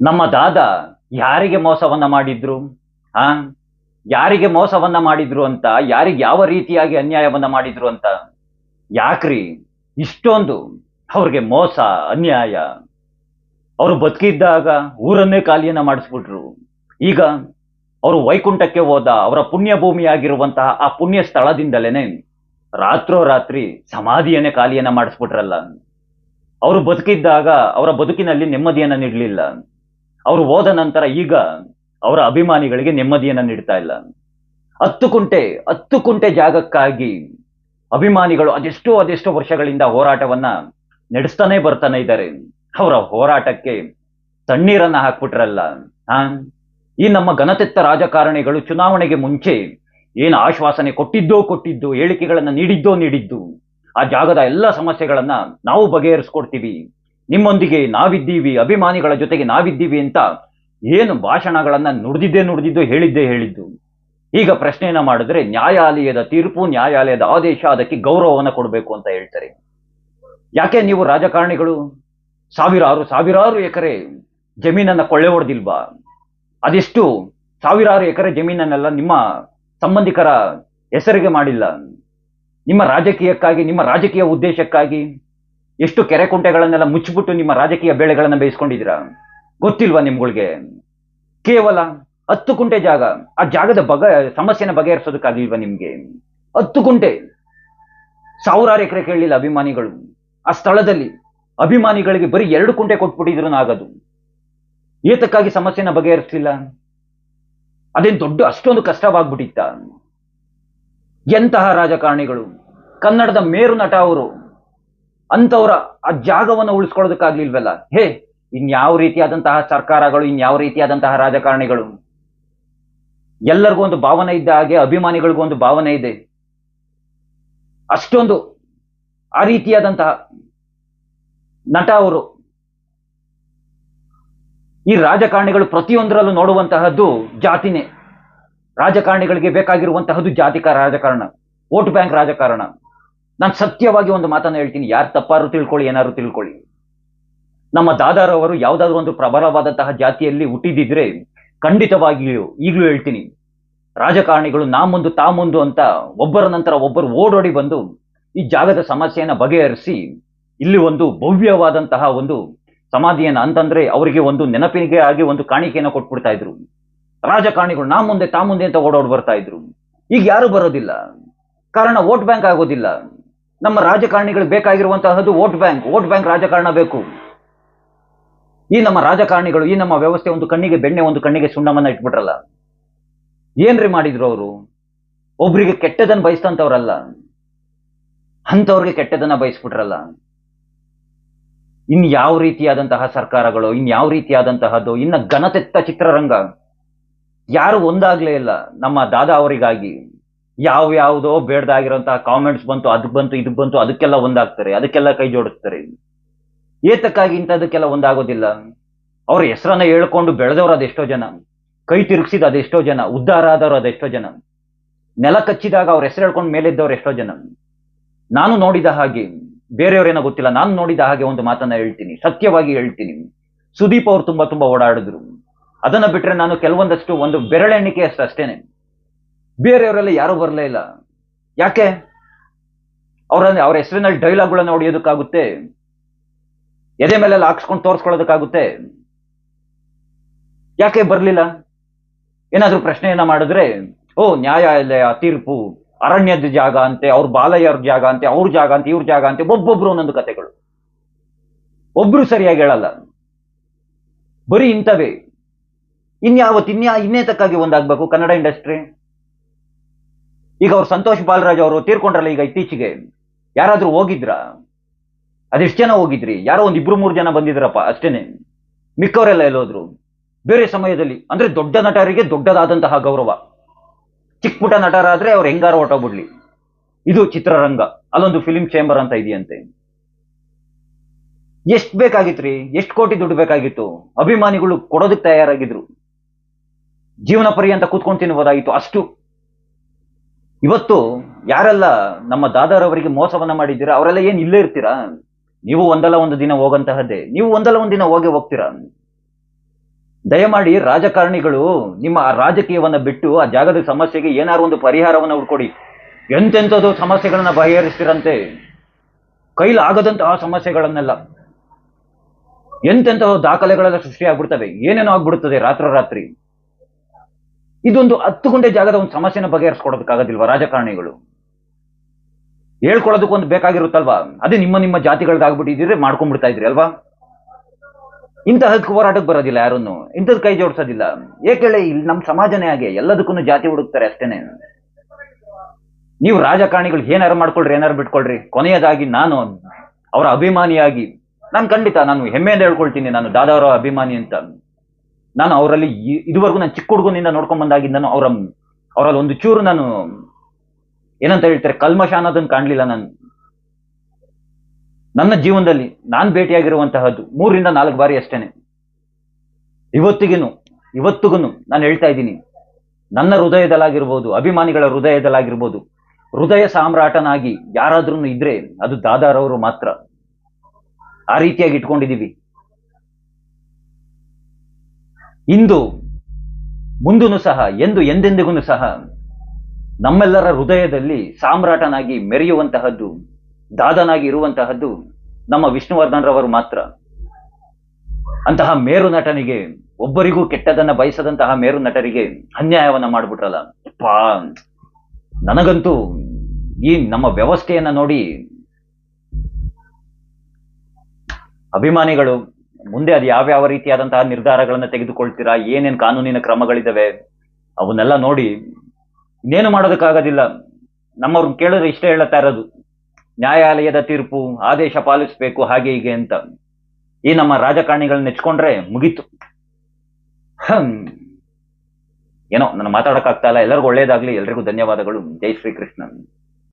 ನಮ್ಮ ದಾದ ಯಾರಿಗೆ ಮೋಸವನ್ನ ಮಾಡಿದ್ರು? ಆ? ಯಾರಿಗೆ ಮೋಸವನ್ನ ಮಾಡಿದ್ರು ಅಂತ? ಯಾರಿಗೆ ಯಾವ ರೀತಿಯಾಗಿ ಅನ್ಯಾಯವನ್ನ ಮಾಡಿದ್ರು ಅಂತ? ಯಾಕ್ರಿ? ಇಷ್ಟೊಂದು ಅವ್ರಿಗೆ ಮೋಸ, ಅನ್ಯಾಯ. ಅವರು ಬದುಕಿದ್ದಾಗ ಊರನ್ನೇ ಖಾಲಿಯನ್ನ ಮಾಡಿಸ್ಬಿಟ್ರು. ಈಗ ಅವರು ವೈಕುಂಠಕ್ಕೆ ಹೋದ ಅವರ ಪುಣ್ಯ ಭೂಮಿಯಾಗಿರುವಂತಹ ಆ ಪುಣ್ಯ ಸ್ಥಳದಿಂದಲೇನೆ ರಾತ್ರೋರಾತ್ರಿ ಸಮಾಧಿಯನ್ನೇ ಖಾಲಿಯನ್ನ ಮಾಡಿಸ್ಬಿಟ್ರಲ್ಲ. ಅವರು ಬದುಕಿದ್ದಾಗ ಅವರ ಬದುಕಿನಲ್ಲಿ ನೆಮ್ಮದಿಯನ್ನ ನೀಡಲಿಲ್ಲ. ಅವರು ಹೋದ ನಂತರ ಈಗ ಅವರ ಅಭಿಮಾನಿಗಳಿಗೆ ನೆಮ್ಮದಿಯನ್ನ ನೀಡ್ತಾ ಇಲ್ಲ. ಹತ್ತು ಕುಂಟೆ ಹತ್ತು ಕುಂಟೆ ಜಾಗಕ್ಕಾಗಿ ಅಭಿಮಾನಿಗಳು ಅದೆಷ್ಟೋ ಅದೆಷ್ಟೋ ವರ್ಷಗಳಿಂದ ಹೋರಾಟವನ್ನ ನಡೆಸ್ತಾನೆ ಬರ್ತಾನೆ ಇದ್ದಾರೆ. ಅವರ ಹೋರಾಟಕ್ಕೆ ತಣ್ಣೀರನ್ನ ಹಾಕ್ಬಿಟ್ರಲ್ಲ. ಹಾ ಈ ನಮ್ಮ ಘನತೆತ್ತ ರಾಜಕಾರಣಿಗಳು ಚುನಾವಣೆಗೆ ಮುಂಚೆ ಏನು ಆಶ್ವಾಸನೆ ಕೊಟ್ಟಿದ್ದೋ ಕೊಟ್ಟಿದ್ದು, ಹೇಳಿಕೆಗಳನ್ನ ನೀಡಿದ್ದೋ ನೀಡಿದ್ದು, ಆ ಜಾಗದ ಎಲ್ಲ ಸಮಸ್ಯೆಗಳನ್ನ ನಾವು ಬಗೆಹರಿಸ್ಕೊಡ್ತೀವಿ. ನಿಮ್ಮೊಂದಿಗೆ ನಾವಿದ್ದೀವಿ, ಅಭಿಮಾನಿಗಳ ಜೊತೆಗೆ ನಾವಿದ್ದೀವಿ ಅಂತ ಏನು ಭಾಷಣಗಳನ್ನ ನುಡಿದಿದ್ದೇ ನುಡಿದಿದ್ದು ಹೇಳಿದ್ದೇ ಹೇಳಿದ್ದು. ಈಗ ಪ್ರಶ್ನೆಯನ್ನ ಮಾಡಿದ್ರೆ ನ್ಯಾಯಾಲಯದ ತೀರ್ಪು, ನ್ಯಾಯಾಲಯದ ಆದೇಶ ಅದಕ್ಕೆ ಗೌರವವನ್ನು ಕೊಡಬೇಕು ಅಂತ ಹೇಳ್ತಾರೆ. ಯಾಕೆ ನೀವು ರಾಜಕಾರಣಿಗಳು? ಸಾವಿರಾರು ಸಾವಿರಾರು ಎಕರೆ ಜಮೀನನ್ನ ಕೊಳ್ಳೆ ಹೊಡೆದಿಲ್ವಾ? ಅದೆಷ್ಟು ಸಾವಿರಾರು ಎಕರೆ ಜಮೀನನ್ನೆಲ್ಲ ನಿಮ್ಮ ಸಂಬಂಧಿಕರ ಹೆಸರಿಗೆ ಮಾಡಿಲ್ಲ. ನಿಮ್ಮ ರಾಜಕೀಯಕ್ಕಾಗಿ, ನಿಮ್ಮ ರಾಜಕೀಯ ಉದ್ದೇಶಕ್ಕಾಗಿ? ಎಷ್ಟು ಕೆರೆ ಕುಂಟೆಗಳನ್ನೆಲ್ಲ ಮುಚ್ಚಿಬಿಟ್ಟು ನಿಮ್ಮ ರಾಜಕೀಯ ಬೆಳೆಗಳನ್ನ ಬೇಯಿಸ್ಕೊಂಡಿದ್ದೀರಾ? ಗೊತ್ತಿಲ್ವಾ ನಿಮ್ಗಳಿಗೆ? ಕೇವಲ ಹತ್ತು ಕುಂಟೆ ಜಾಗ, ಆ ಜಾಗದ ಬಗ, ಸಮಸ್ಯೆನ ಬಗೆಹರಿಸೋದಕ್ಕಾಗಿಲ್ವಾ ನಿಮ್ಗೆ? ಹತ್ತು ಕುಂಟೆ. ಸಾವಿರಾರು ಎಕರೆ ಕೇಳಲಿಲ್ಲ ಅಭಿಮಾನಿಗಳು. ಆ ಸ್ಥಳದಲ್ಲಿ ಅಭಿಮಾನಿಗಳಿಗೆ ಬರೀ ಎರಡು ಕುಂಟೆ ಕೊಟ್ಬಿಟ್ಟಿದ್ರು ಆಗದು ಏತಕ್ಕಾಗಿ ಸಮಸ್ಯೆನ ಬಗೆಹರಿಸಲಿಲ್ಲ? ಅದೇನ್ ದೊಡ್ಡ ಅಷ್ಟೊಂದು ಕಷ್ಟವಾಗ್ಬಿಟ್ಟಿತ್ತ? ಎಂತಹ ರಾಜಕಾರಣಿಗಳು? ಕನ್ನಡದ ಮೇರು ನಟ ಅವರು ಅಂತವರ ಆ ಜಾಗವನ್ನು ಉಳಿಸ್ಕೊಳ್ಳೋದಕ್ಕಾಗ್ಲಿಲ್ವಲ್ಲ ಹೇ, ಇನ್ಯಾವ ರೀತಿಯಾದಂತಹ ಸರ್ಕಾರಗಳು, ಇನ್ಯಾವ ರೀತಿಯಾದಂತಹ ರಾಜಕಾರಣಿಗಳು? ಎಲ್ಲರಿಗೂ ಒಂದು ಭಾವನೆ ಇದ್ದ ಹಾಗೆ, ಅಭಿಮಾನಿಗಳಿಗೂ ಒಂದು ಭಾವನೆ ಇದೆ. ಅಷ್ಟೊಂದು ಆ ರೀತಿಯಾದಂತಹ ನಟ ಅವರು, ಈ ರಾಜಕಾರಣಿಗಳು ಪ್ರತಿಯೊಂದರಲ್ಲೂ ನೋಡುವಂತಹದ್ದು ಜಾತಿನೇ. ರಾಜಕಾರಣಿಗಳಿಗೆ ಬೇಕಾಗಿರುವಂತಹದ್ದು ಜಾತಿಕ ರಾಜಕಾರಣ, ವೋಟ್ ಬ್ಯಾಂಕ್ ರಾಜಕಾರಣ. ನಾನು ಸತ್ಯವಾಗಿ ಒಂದು ಮಾತನ್ನು ಹೇಳ್ತೀನಿ. ಯಾರು ತಪ್ಪಾರು ತಿಳ್ಕೊಳ್ಳಿ, ಏನಾದ್ರು ತಿಳ್ಕೊಳ್ಳಿ. ನಮ್ಮ ದಾದಾರವರು ಯಾವುದಾದ್ರೂ ಒಂದು ಪ್ರಬಲವಾದಂತಹ ಜಾತಿಯಲ್ಲಿ ಹುಟ್ಟಿದಿದ್ರೆ ಖಂಡಿತವಾಗಿಯೂ ಈಗಲೂ ಹೇಳ್ತೀನಿ. ರಾಜಕಾರಣಿಗಳು ನಾ ಮುಂದು ತಾ ಮುಂದು ಅಂತ ಒಬ್ಬರ ನಂತರ ಒಬ್ಬರು ಓಡೋಡಿ ಬಂದು ಈ ಜಾಗದ ಸಮಸ್ಯೆಯನ್ನು ಬಗೆಹರಿಸಿ ಇಲ್ಲಿ ಒಂದು ಭವ್ಯವಾದಂತಹ ಒಂದು ಸಮಾಧಿಯನ್ನು ಅಂತಂದ್ರೆ ಅವರಿಗೆ ಒಂದು ನೆನಪಿನಿಗೆ ಆಗಿ ಒಂದು ಕಾಣಿಕೆಯನ್ನು ಕೊಟ್ಬಿಡ್ತಾ ಇದ್ರು. ರಾಜಕಾರಣಿಗಳು ನಾ ಮುಂದೆ ತಾ ಮುಂದೆ ಅಂತ ಓಡೋಡ್ ಬರ್ತಾ ಇದ್ರು. ಈಗ ಯಾರು ಬರೋದಿಲ್ಲ. ಕಾರಣ ವೋಟ್ ಬ್ಯಾಂಕ್ ಆಗೋದಿಲ್ಲ. ನಮ್ಮ ರಾಜಕಾರಣಿಗಳಿಗೆ ಬೇಕಾಗಿರುವಂತಹದ್ದು ವೋಟ್ ಬ್ಯಾಂಕ್. ವೋಟ್ ಬ್ಯಾಂಕ್ ರಾಜಕಾರಣ ಬೇಕು. ಈ ನಮ್ಮ ರಾಜಕಾರಣಿಗಳು, ಈ ನಮ್ಮ ವ್ಯವಸ್ಥೆ ಒಂದು ಕಣ್ಣಿಗೆ ಬೆಣ್ಣೆ, ಒಂದು ಕಣ್ಣಿಗೆ ಸುಣ್ಣವನ್ನ ಇಟ್ಬಿಟ್ರಲ್ಲ. ಏನ್ರಿ ಮಾಡಿದ್ರು ಅವರು? ಒಬ್ರಿಗೆ ಕೆಟ್ಟದನ್ನ ಬಯಸ್ತಂತವ್ರಲ್ಲ. ಅಂಥವ್ರಿಗೆ ಕೆಟ್ಟದನ್ನ ಬಯಸ್ಬಿಟ್ರಲ್ಲ. ಇನ್ ಯಾವ ರೀತಿಯಾದಂತಹ ಸರ್ಕಾರಗಳು, ಇನ್ ಯಾವ ರೀತಿಯಾದಂತಹದ್ದು, ಇನ್ನ ಘನತೆತ್ತ ಚಿತ್ರರಂಗ, ಯಾರು ಒಂದಾಗ್ಲೇ ಇಲ್ಲ ನಮ್ಮ ದಾದಾ ಅವರಿಗಾಗಿ. ಯಾವ ಯಾವುದೋ ಬೇಡದಾಗಿರೋಂತಹ ಕಾಮೆಂಟ್ಸ್ ಬಂತು ಅದಕ್ಕೆ ಬಂತು ಇದಕ್ಕೆ ಬಂತು, ಅದಕ್ಕೆಲ್ಲ ಒಂದಾಗ್ತಾರೆ, ಅದಕ್ಕೆಲ್ಲ ಕೈ ಜೋಡಿಸ್ತಾರೆ. ಏತಕ್ಕಾಗಿ ಇಂಥದಕ್ಕೆಲ್ಲ ಒಂದಾಗೋದಿಲ್ಲ? ಅವ್ರ ಹೆಸರನ್ನ ಹೇಳ್ಕೊಂಡು ಬೆಳೆದವ್ರು ಅದೆಷ್ಟೋ ಜನ. ಕೈ ತಿರುಗಿಸಿದ ಅದೆಷ್ಟೋ ಜನ. ಉದ್ಧಾರ ಆದವ್ರು ಅದೆಷ್ಟೋ ಜನ. ನೆಲ ಕಚ್ಚಿದಾಗ ಅವ್ರ ಹೆಸರು ಹೇಳ್ಕೊಂಡು ಮೇಲಿದ್ದವ್ರು ಎಷ್ಟೋ ಜನ. ನಾನು ನೋಡಿದ ಹಾಗೆ ಬೇರೆಯವ್ರೇನೋ ಗೊತ್ತಿಲ್ಲ, ನಾನು ನೋಡಿದ ಹಾಗೆ ಒಂದು ಮಾತನ್ನ ಹೇಳ್ತೀನಿ, ಸತ್ಯವಾಗಿ ಹೇಳ್ತೀನಿ. ಸುದೀಪ್ ಅವರು ತುಂಬಾ ತುಂಬಾ ಓಡಾಡಿದ್ರು. ಅದನ್ನ ಬಿಟ್ರೆ ನಾನು ಕೆಲವೊಂದಷ್ಟು ಒಂದು ಬೆರಳೆಣಿಕೆ ಅಷ್ಟು ಅಷ್ಟೇನೆ. ಬೇರೆಯವರೆಲ್ಲ ಯಾರು ಬರಲೇ ಇಲ್ಲ. ಯಾಕೆ? ಅವರ ಅವ್ರ ಹೆಸರಿನಲ್ಲಿ ಡೈಲಾಗ್ಗಳನ್ನ ಹೊಡೆಯೋದಕ್ಕಾಗುತ್ತೆ. ಎದೆ ಮೇಲೆಲ್ಲ ಹಾಕ್ಸ್ಕೊಂಡು ತೋರಿಸ್ಕೊಳ್ಳೋದಕ್ಕಾಗುತ್ತೆ. ಯಾಕೆ ಬರಲಿಲ್ಲ? ಏನಾದರೂ ಪ್ರಶ್ನೆಯನ್ನ ಮಾಡಿದ್ರೆ, ಓ, ನ್ಯಾಯಾಲಯ ತೀರ್ಪು, ಅರಣ್ಯದ ಜಾಗ ಅಂತೆ, ಅವ್ರ ಬಾಲಯ್ಯವ್ರ ಜಾಗ ಅಂತೆ, ಅವ್ರ ಜಾಗ ಅಂತ, ಇವ್ರ ಜಾಗ ಅಂತೆ, ಒಬ್ಬೊಬ್ರು ಒಂದೊಂದು ಕಥೆಗಳು ಒಬ್ರು ಸರಿಯಾಗಿ ಹೇಳಲ್ಲ. ಬರೀ ಇಂಥವೇ. ಇನ್ಯಾವತ್ತು ಇನ್ಯಾ ಇನ್ನೇತಕ್ಕಾಗಿ ಒಂದಾಗಬೇಕು ಕನ್ನಡ ಇಂಡಸ್ಟ್ರಿ? ಈಗ ಅವ್ರು ಸಂತೋಷ್ ಬಾಲರಾಜ್ ಅವರು ತೀರ್ಕೊಂಡ್ರಲ್ಲ ಈಗ ಇತ್ತೀಚೆಗೆ. ಯಾರಾದ್ರೂ ಹೋಗಿದ್ರ? ಅದೆಷ್ಟು ಜನ ಹೋಗಿದ್ರಿ? ಯಾರೋ ಒಂದ್ ಇಬ್ರು ಮೂರು ಜನ ಬಂದಿದ್ರಪ್ಪ ಅಷ್ಟೇನೆ. ಮಿಕ್ಕವರೆಲ್ಲ ಎಲ್ಲೋದ್ರು. ಬೇರೆ ಸಮಯದಲ್ಲಿ, ಅಂದ್ರೆ ದೊಡ್ಡ ನಟರಿಗೆ ದೊಡ್ಡದಾದಂತಹ ಗೌರವ. ಚಿಕ್ಕ ಪುಟ್ಟ ನಟರಾದ್ರೆ ಅವ್ರು ಹೆಂಗಾರ ಹೊಟ್ಟೋಗ್ಬಿಡ್ಲಿ ಇದು ಚಿತ್ರರಂಗ. ಅಲ್ಲೊಂದು ಫಿಲಿಂ ಚೇಂಬರ್ ಅಂತ ಇದೆಯಂತೆ. ಎಷ್ಟ್ ಬೇಕಾಗಿತ್ರಿ? ಎಷ್ಟ್ ಕೋಟಿ ದುಡ್ಡು ಬೇಕಾಗಿತ್ತು? ಅಭಿಮಾನಿಗಳು ಕೊಡೋದಕ್ಕೆ ತಯಾರಾಗಿದ್ರು. ಜೀವನ ಪರ್ಯಂತ ಕೂತ್ಕೊಂಡು ತಿನ್ಬೋದಾಗಿತ್ತು ಅಷ್ಟು. ಇವತ್ತು ಯಾರೆಲ್ಲ ನಮ್ಮ ದಾದಾರವರಿಗೆ ಮೋಸವನ್ನ ಮಾಡಿದ್ದೀರಾ? ಅವರೆಲ್ಲ ಏನ್ ಇಲ್ಲೇ ಇರ್ತೀರಾ? ನೀವು ಒಂದಲ್ಲ ಒಂದು ದಿನ ಹೋಗಂತಹದ್ದೇ, ನೀವು ಒಂದಲ್ಲ ಒಂದು ದಿನ ಹೋಗಿ ಹೋಗ್ತೀರಾ? ದಯಮಾಡಿ ರಾಜಕಾರಣಿಗಳು ನಿಮ್ಮ ಆ ರಾಜಕೀಯವನ್ನ ಬಿಟ್ಟು ಆ ಜಾಗದ ಸಮಸ್ಯೆಗೆ ಏನಾದ್ರು ಒಂದು ಪರಿಹಾರವನ್ನ ಹುಡ್ಕೊಡಿ. ಎಂತೆಂಥದ್ದು ಸಮಸ್ಯೆಗಳನ್ನ ಬಗೆಹರಿಸ್ತಿರಂತೆ? ಕೈಲಾಗದಂತಹ ಸಮಸ್ಯೆಗಳನ್ನೆಲ್ಲ. ಎಂತೆಂತಹ ದಾಖಲೆಗಳೆಲ್ಲ ಸೃಷ್ಟಿಯಾಗ್ಬಿಡ್ತವೆ? ಏನೇನೋ ಆಗ್ಬಿಡುತ್ತದೆ ರಾತ್ರೋರಾತ್ರಿ? ಇದೊಂದು ಹತ್ತು ಗುಂಟೆ ಜಾಗದ ಒಂದು ಸಮಸ್ಯೆನ ಬಗೆಹರಿಸ್ಕೊಡೋದಕ್ಕಾಗೋದಿಲ್ವಾ ರಾಜಕಾರಣಿಗಳು? ಹೇಳ್ಕೊಳ್ಳೋದಕ್ಕೊಂದು ಬೇಕಾಗಿರುತ್ತಲ್ವಾ? ಅದೇ ನಿಮ್ಮ ನಿಮ್ಮ ಜಾತಿಗಳ್ದಾಗ್ಬಿಟ್ಟಿದ್ರೆ ಮಾಡ್ಕೊಂಡ್ಬಿಡ್ತಾ ಇದ್ರಿ ಅಲ್ವಾ? ಇಂತಹದಕ್ಕೆ ಹೋರಾಟಕ್ಕೆ ಬರೋದಿಲ್ಲ ಯಾರನ್ನು? ಇಂಥದ್ ಕೈ ಜೋಡಿಸೋದಿಲ್ಲ. ಏಕೆಳೆ ಇಲ್ಲಿ ನಮ್ಮ ಸಮಾಜನೇ ಹಾಗೆ ಎಲ್ಲದಕ್ಕೂ ಜಾತಿ ಹುಡುಕ್ತಾರೆ ಅಷ್ಟೇನೆ. ನೀವು ರಾಜಕಾರಣಿಗಳು ಏನಾರು ಮಾಡ್ಕೊಳ್ರಿ, ಏನಾರು ಬಿಟ್ಕೊಳ್ರಿ. ಕೊನೆಯದಾಗಿ ನಾನು ಅವರ ಅಭಿಮಾನಿಯಾಗಿ, ನಾನು ಖಂಡಿತ ನಾನು ಹೆಮ್ಮೆಯಿಂದ ಹೇಳ್ಕೊಳ್ತೀನಿ, ನಾನು ದಾದಾವರ ಅಭಿಮಾನಿ ಅಂತ. ನಾನು ಅವರಲ್ಲಿ ಇದುವರೆಗೂ ನಾನು ಚಿಕ್ಕ ಹುಡುಗನಿಂದ ನೋಡ್ಕೊಂಡ್ ಬಂದಾಗಿಂದನು ಅವರ ಅವರಲ್ಲಿ ಒಂದು ಚೂರು ನಾನು ಏನಂತ ಹೇಳ್ತಾರೆ, ಕಲ್ಮಶ ಅನ್ನೋದನ್ನ ಕಾಣ್ಲಿಲ್ಲ ನಾನು. ನನ್ನ ಜೀವನದಲ್ಲಿ ನಾನು ಭೇಟಿಯಾಗಿರುವಂತಹದ್ದು ಮೂರಿಂದ ನಾಲ್ಕು ಬಾರಿ ಅಷ್ಟೇನೆ. ಇವತ್ತಿಗೇನು ಇವತ್ತಿಗೂ ನಾನು ಹೇಳ್ತಾ ಇದ್ದೀನಿ, ನನ್ನ ಹೃದಯದಲ್ಲಾಗಿರ್ಬೋದು, ಅಭಿಮಾನಿಗಳ ಹೃದಯದಲ್ಲಾಗಿರ್ಬೋದು, ಹೃದಯ ಸಾಮ್ರಾಟನಾಗಿ ಯಾರಾದ್ರೂ ಇದ್ರೆ ಅದು ದಾದಾರವರು ಮಾತ್ರ. ಆ ರೀತಿಯಾಗಿ ಇಟ್ಕೊಂಡಿದೀವಿ ಇಂದು ಮುಂದೂ ಸಹ, ಎಂದು ಎಂದೆಂದಿಗೂ ಸಹ ನಮ್ಮೆಲ್ಲರ ಹೃದಯದಲ್ಲಿ ಸಾಮ್ರಾಟನಾಗಿ ಮೆರೆಯುವಂತಹದ್ದು, ದಾದನಾಗಿ ಇರುವಂತಹದ್ದು ನಮ್ಮ ವಿಷ್ಣುವರ್ಧನ್ ರವರು ಮಾತ್ರ. ಅಂತಹ ಮೇರು ನಟನಿಗೆ ಒಬ್ಬರಿಗೂ ಕೆಟ್ಟದನ್ನ ಬಯಸದಂತಹ ಮೇರು ನಟರಿಗೆ ಅನ್ಯಾಯವನ್ನ ಮಾಡ್ಬಿಟ್ರಲ್ಲ. ಪಾ, ನನಗಂತೂ ಈ ನಮ್ಮ ವ್ಯವಸ್ಥೆಯನ್ನ ನೋಡಿ ಅಭಿಮಾನಿಗಳು ಮುಂದೆ ಅದು ಯಾವ್ಯಾವ ರೀತಿಯಾದಂತಹ ನಿರ್ಧಾರಗಳನ್ನ ತೆಗೆದುಕೊಳ್ತೀರಾ? ಏನೇನ್ ಕಾನೂನಿನ ಕ್ರಮಗಳಿದಾವೆ? ಅವನ್ನೆಲ್ಲ ನೋಡಿ, ಇನ್ನೇನು ಮಾಡೋದಕ್ಕಾಗೋದಿಲ್ಲ. ನಮ್ಮವ್ರನ್ನ ಕೇಳಿದ್ರೆ ಇಷ್ಟೇ ಹೇಳತ್ತಾ ಇರೋದು. ನ್ಯಾಯಾಲಯದ ತೀರ್ಪು, ಆದೇಶ ಪಾಲಿಸಬೇಕು, ಹಾಗೆ ಹೀಗೆ ಅಂತ. ಈ ನಮ್ಮ ರಾಜಕಾರಣಿಗಳನ್ನ ನೆಚ್ಕೊಂಡ್ರೆ ಮುಗೀತು. ಏನೋ, ನಾನು ಮಾತಾಡಕ್ಕಾಗ್ತಾ ಇಲ್ಲ. ಎಲ್ಲರಿಗೂ ಒಳ್ಳೇದಾಗ್ಲಿ. ಎಲ್ರಿಗೂ ಧನ್ಯವಾದಗಳು. ಜೈ ಶ್ರೀಕೃಷ್ಣ.